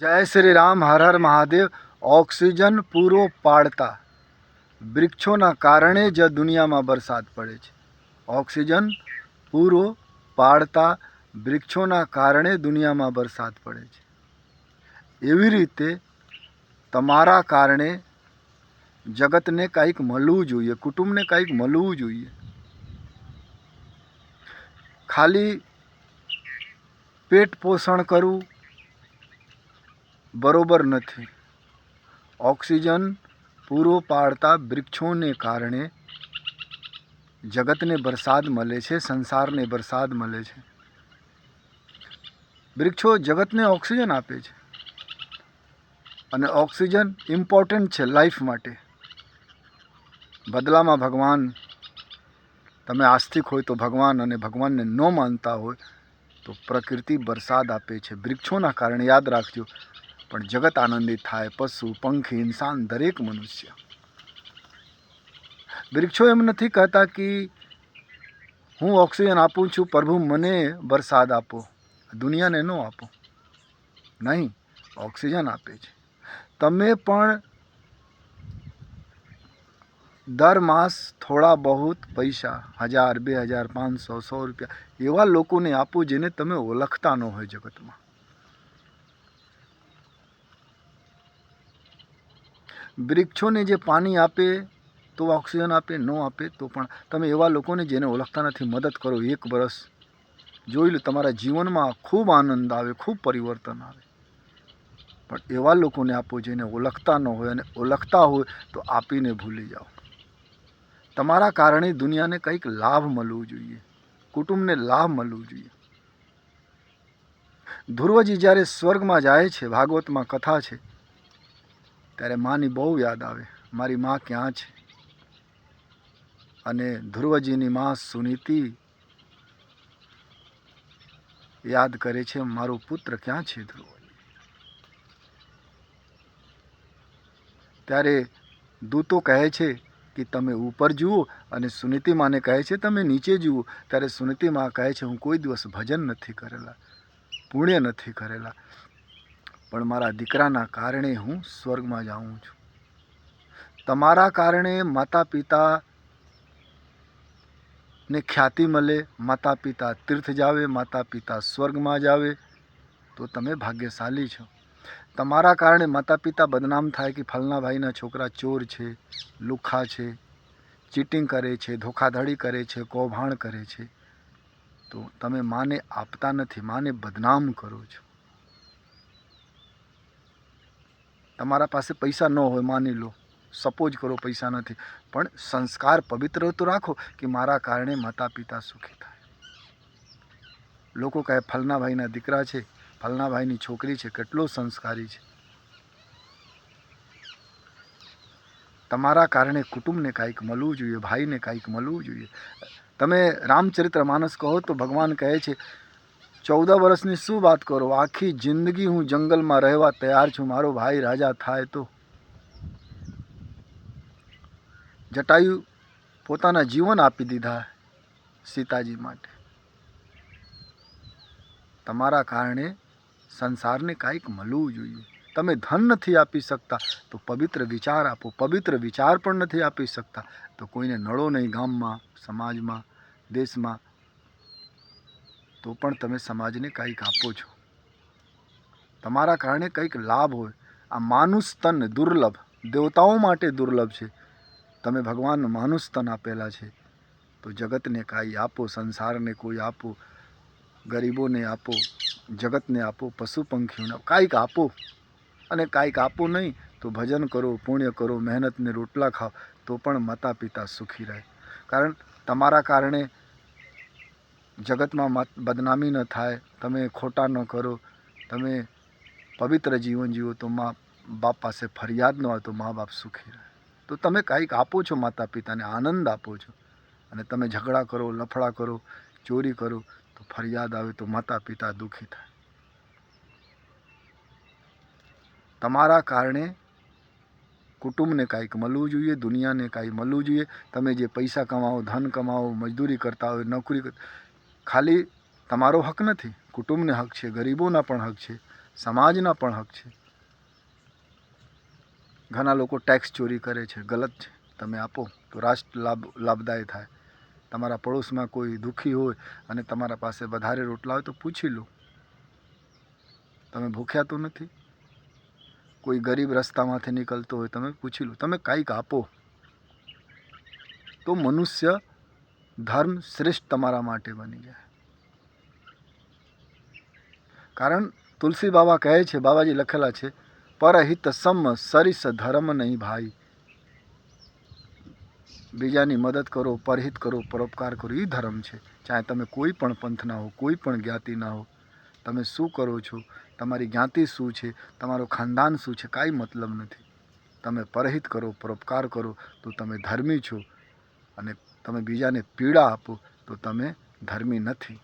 જય શ્રી રામ, હર હર મહાદેવ, ઓક્સિજન પૂરો પાડતા. વૃક્ષોના કારણે જ દુનિયામાં વરસાદ પડે છે. ઓક્સિજન પૂરો પાડતા વૃક્ષોના કારણે દુનિયામાં વરસાદ પડે છે. એવી રીતે તમારા કારણે જગતને કંઈક મળવું જોઈએ, કુટુંબને કંઈક મળવું જોઈએ. ખાલી પેટ પોષણ કરવું બરોબર નથી. ઓક્સિજન પૂરો પાડતા વૃક્ષોને કારણે જગતને વરસાદ મળે છે, સંસારને વરસાદ મળે છે. વૃક્ષો જગતને ઓક્સિજન આપે છે. અને ઓક્સિજન ઇમ્પોર્ટન્ટ છે લાઈફ માટે. બદલામાં ભગવાન, તમે આસ્તિક હોય તો ભગવાન અને ભગવાનને ન માનતા હોય તો પ્રકૃતિ વરસાદ આપે છે. વૃક્ષોના કારણે યાદ રાખજો પણ જગત આનંદિત થાય, પશુ, પંખી, ઇન્સાન, દરેક મનુષ્ય. વૃક્ષો એમ નથી કહેતા કે હું ઓક્સિજન આપું છું, પ્રભુ મને વરસાદ આપો, દુનિયાને ન આપો. નહીં, ઓક્સિજન આપે છે. તમે પણ દર માસ થોડા બહુત પૈસા, હજાર, બે હજાર, પાંચસો, સો રૂપિયા એવા લોકોને આપો જેને તમે ઓળખતા ન હોય જગતમાં. વૃક્ષોને જે પાણી આપે, તો ઓક્સિજન આપે, ન આપે, તો પણ તમે એવા લોકોને જેને ઓળખતા નથી, મદદ કરો. એક વર્ષ જોઈ લો, તમારા જીવનમાં ખૂબ આનંદ આવે, ખૂબ પરિવર્તન આવે. પણ એવા લોકોને આપો જેને ઓળખતા ન હોય અને ઓળખતા હોય, તો આપીને ભૂલી જાઓ. તમારા કારણે દુનિયાને કંઈક લાભ મળવું જોઈએ. કુટુંબને લાભ મળવું જોઈએ. ધ્રુવજી જ્યારે સ્વર્ગમાં જાય છે, ભાગવતમાં કથા છે ત્યારે માની બહુ યાદ આવે. મારી મા ક્યાં છે? અને ધ્રુવજીની મા સુનીતિ યાદ કરે છે, મારો પુત્ર ક્યાં છે ધ્રુવજી? ત્યારે દૂતો કહે છે કે, તમે ઉપર જુઓ. અને સુનીતિ માને કહે છે, તમે નીચે જુઓ. ત્યારે સુનીતિ માં કહે છે, હું કોઈ દિવસ ભજન નથી કરેલા, પુણ્ય નથી કરેલા. પણ મારા દીકરાના કારણે હું સ્વર્ગમાં જાઉં છું. તમારા કારણે માતા પિતા ને ખ્યાતિ મળે માતા પિતા તીર્થ જાવે માતા પિતા સ્વર્ગમાં જાવે, તો તમે ભાગ્યશાલી છો. તમારા કારણે માતા પિતા બદનામ થાય કે ફલના ભાઈના છોકરા ચોર છે લુખ્ખા છે, ચીટિંગ કરે છે, ધોખાધડી કરે છે, કૌભાંડ કરે છે, તો તમે માને આપતા નથી, માને બદનામ કરો છો. તમારા પાસે પૈસા ન હોય, માની લો. સપોઝ કરો પૈસા નથી. પણ સંસ્કાર પવિત્ર તો રાખો કે મારા કારણે માતા પિતા સુખી થાય. લોકો કહે ફલના ભાઈના દીકરા છે ફલના ભાઈની છોકરી છે, કેટલો સંસ્કારી છે. તમારા કારણે કુટુંબને કાંઈક મળવું જોઈએ, ભાઈને કાંઈક મળવું જોઈએ. તમે રામચરિત્ર માનસ કહો તો ભગવાન કહે છે ચૌદ વર્ષની શું વાત કરો? આખી જિંદગી હું જંગલમાં રહેવા તૈયાર છું. મારો ભાઈ રાજા થાય તો. જટાયુ પોતાના જીવન આપી દીધા સીતાજી માટે. તમારા કારણે સંસારને કાંઈક મળવું જોઈએ. તમે ધન નથી આપી શકતા, તો પવિત્ર વિચાર આપો. પવિત્ર વિચાર પણ નથી આપી શકતા, તો કોઈને નળો નહીં ગામમાં, સમાજમાં, દેશમાં. તો પણ તમે સમાજને કંઈક આપો છો. તમારા કારણે કંઈક લાભ હોય. આ માનુષ તન દુર્લભ. દેવતાઓ માટે દુર્લભ છે. તમે ભગવાન માનુષ તન આપેલા છે. તો જગતને કાંઈ આપો, સંસારને કોઈ આપો, ગરીબોને આપો, જગતને આપો, પશુ પંખીઓને કાંઈક આપો. અને કાંઈક આપો નહીં તો ભજન કરો, પુણ્ય કરો, મહેનતને રોટલા ખાઓ તો પણ માતા પિતા સુખી રહે. કારણ તમારા કારણે જગતમાં બદનામી ન થાય, તમે ખોટા ન કરો, તમે પવિત્ર જીવન જીવો તો મા બાપ પાસે ફરિયાદ ન હોય તો મા બાપ સુખી રહે. તો તમે કાંઈક આપો છો માતા પિતાને, આનંદ આપો છો અને તમે ઝઘડા કરો, લફડા કરો, ચોરી કરો, તો ફરિયાદ આવે તો માતા પિતા દુઃખી થાય. તમારા કારણે કુટુંબને કાંઈક મળવું જોઈએ, દુનિયાને કાંઈ મળવું જોઈએ. તમે જે પૈસા કમાવો, ધન કમાવો, મજદૂરી કરતા હોય, નોકરી ખાલી તમારો હક નથી. કુટુંબને હક છે, ગરીબોના પણ હક છે, સમાજના પણ હક છે. ઘણા લોકો ટેક્સ ચોરી કરે છે, ગલત છે. તમે આપો તો રાષ્ટ્ર લાભ, લાભદાયી થાય. તમારા પડોશમાં કોઈ દુઃખી હોય અને તમારા પાસે વધારે રોટલા હોય તો પૂછી લો. તમે ભૂખ્યા તો નથી? કોઈ ગરીબ રસ્તામાંથી નીકળતો હોય તમે પૂછી લો. તમે કાંઈક આપો. તો મનુષ્ય ધર્મ શ્રેષ્ઠ તમારા માટે બની જાય કારણ તુલસી બાબા કહે છે બાબાજી લખેલા છે, પરહિત સમ સરિસ ધર્મ નહીં ભાઈ. બીજાની મદદ કરો, પરહિત કરો, પરોપકાર કરો એ ધર્મ છે. ચાહે તમે કોઈ પણ પંથના હો, કોઈ પણ જ્ઞાતિના હો, તમે શું કરો છો? તમારી જ્ઞાતિ શું છે? તમારું ખાનદાન શું છે? કાંઈ મતલબ નથી. તમે પરહિત કરો, પરોપકાર કરો, તો તમે ધર્મી છો. અને તમે બીજાને પીડા આપો તો તમે ધર્મી નથી.